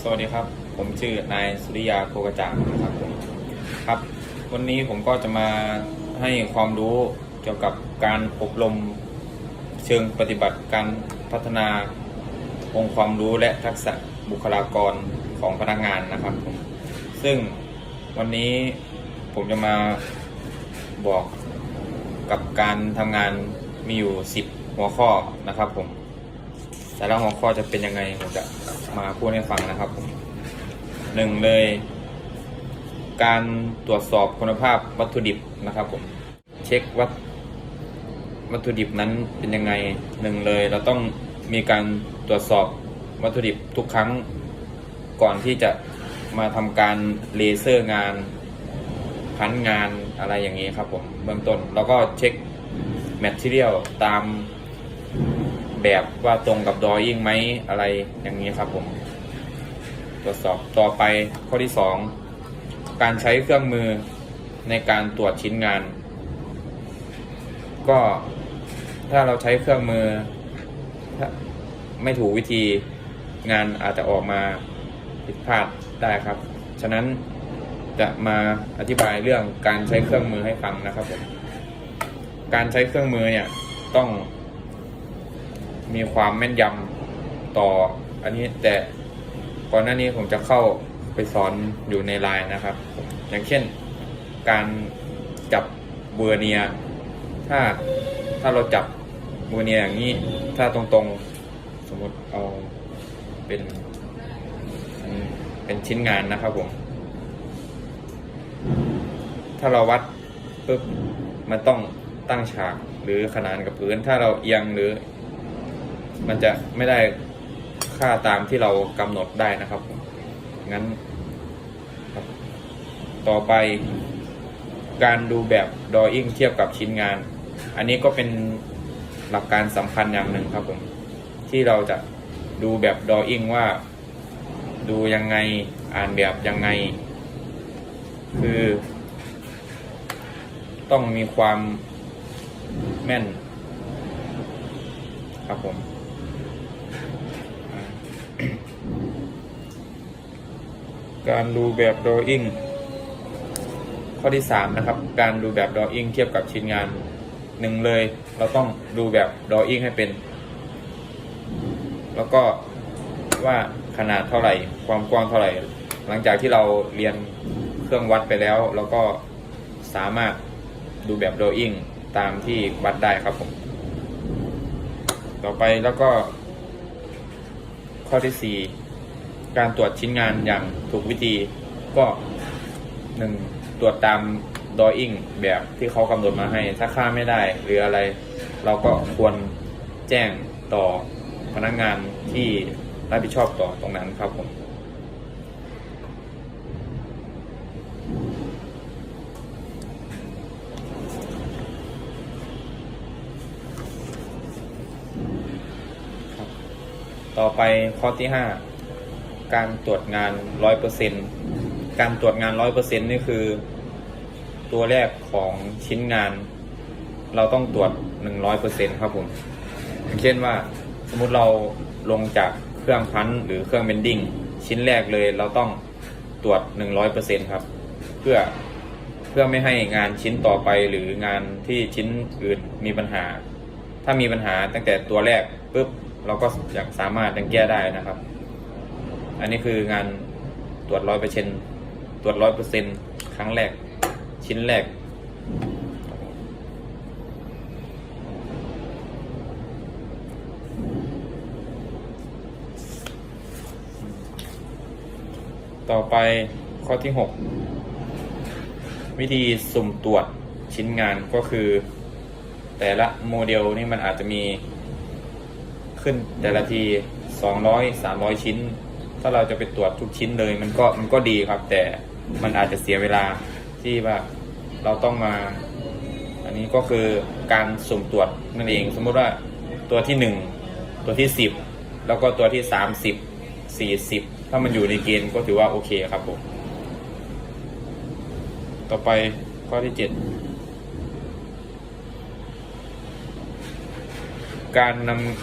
สวัสดีครับ ผมชื่อนายสุริยาโคกระจ่างนะครับผมครับ วันนี้ผมก็จะมาให้ความรู้เกี่ยวกับการอบรมเชิงปฏิบัติการพัฒนาองค์ความรู้และทักษะบุคลากรของพนักงานนะครับผมซึ่งวันนี้ผมจะมาบอกกับการทำงานมีอยู่ 10 หัวข้อนะครับผม แต่ละหัวข้อจะเป็นยังไงผมจะมาพูดให้ฟังนะครับผมหนึ่งเลย การตรวจสอบคุณภาพวัตถุดิบนะครับผมเช็ควัตวัตถุดิบนั้นเป็นยังไงหนึ่งเลย เราต้องมีการตรวจสอบวัตถุดิบทุกครั้งก่อนที่จะมาทำการเลเซอร์งานพันงานอะไรอย่างนี้ครับผมเบื้องต้น แล้วก็เช็คแมทเทียลตาม แบบว่าตรงกับดอยิ่งไหมอะไรอย่างนี้ครับผม ตรวจสอบต่อไปข้อที่ 2 การใช้เครื่องมือในการตรวจชิ้นงาน ก็ถ้าเราใช้เครื่องมือไม่ถูกวิธีงานอาจจะออกมาผิดพลาดได้ครับ ฉะนั้นจะมาอธิบายเรื่องการใช้เครื่องมือให้ฟังนะครับผม การใช้เครื่องมือเนี่ยต้อง มีความแม่นยำต่อ อันนี้แต่ก่อนหน้านี้ผมจะเข้าไปสอนอยู่ในไลน์นะครับ อย่างเช่นการจับเบอร์เนีย ถ้าถ้าเราจับเบอร์เนียอย่างนี้ ถ้าตรงๆ สมมติเอาเป็นเป็นชิ้นงานนะครับผม ถ้าเราวัดปุ๊บมันต้องตั้งฉากหรือขนานกับพื้น ถ้าเราเอียงหรือ มันจะไม่ได้ค่าตามที่เรากำหนดได้นะครับผมงั้นครับต่อไปการดูแบบดออิ่งเทียบกับชิ้นงาน อันนี้ก็เป็นหลักการสำคัญอย่างหนึ่งครับผมที่เราจะดูแบบดออิ่งว่า ดูยังไงอ่านแบบยังไง คือ ต้องมีความแม่น ครับผม การดูแบบ drawing ข้อที่สามนะครับ การดูแบบ drawing เทียบกับชิ้นงานหนึ่งเลย เราต้องดูแบบ drawing ให้เป็น แล้วก็ว่าขนาดเท่าไหร่ ความกว้างเท่าไหร่ หลังจากที่เราเรียนเครื่องวัดไปแล้วเราก็สามารถดูแบบ drawing ตามที่วัดได้ครับผม ต่อไปแล้วก็ ข้อที่ 4 การตรวจชิ้นงานอย่างถูกวิธีก็หนึ่งตรวจตามดออิ่งแบบที่เขากำหนดมาให้ ถ้าค่าไม่ได้หรืออะไร เราก็ควรแจ้งต่อพนักงานที่รับผิดชอบต่อตรงนั้นครับผม ต่อไปข้อที่ 5 การตรวจงาน 100%การตรวจงาน 100%นี่คือ ตัวแรกของชิ้นงาน เราต้องตรวจ 100%ครับผมอย่างเช่นว่าสมมุติเราลงจากเครื่องพันหรือเครื่องเบนดิ้งชิ้นแรกเลยเราต้องตรวจ 100%ครับ เพื่อเพื่อไม่ให้งานชิ้นต่อไปหรืองานที่ชิ้นอื่นมีปัญหา ถ้ามีปัญหาตั้งแต่ตัวแรกปุ๊บ เราก็ยังสามารถยังแก้ได้นะครับ อันนี้คืองานตรวจร้อยเปอร์เซ็นตรวจร้อยเปอร์เซ็นครั้งแรกชิ้นแรกต่อไปข้อที่ 6 วิธีสุ่มตรวจชิ้นงานก็คือ แต่ละโมเดลนี่มันอาจจะมี ขึ้นแต่ละทีสองร้อยสามร้อยชิ้น ถ้าเราจะไปตรวจทุกชิ้นเลย มันก็มันก็ดีครับ แต่มันอาจจะเสียเวลาที่ว่าเราต้องมา อันนี้ก็คือการสุ่มตรวจนั่นเอง สมมุติว่าตัวที่หนึ่งตัวที่สิบแล้วก็ตัวที่สามสิบสี่สิบถ้ามันอยู่ในเกณฑ์ก็ถือว่าโอเคครับผมต่อไปข้อที่เจ็ดการนำ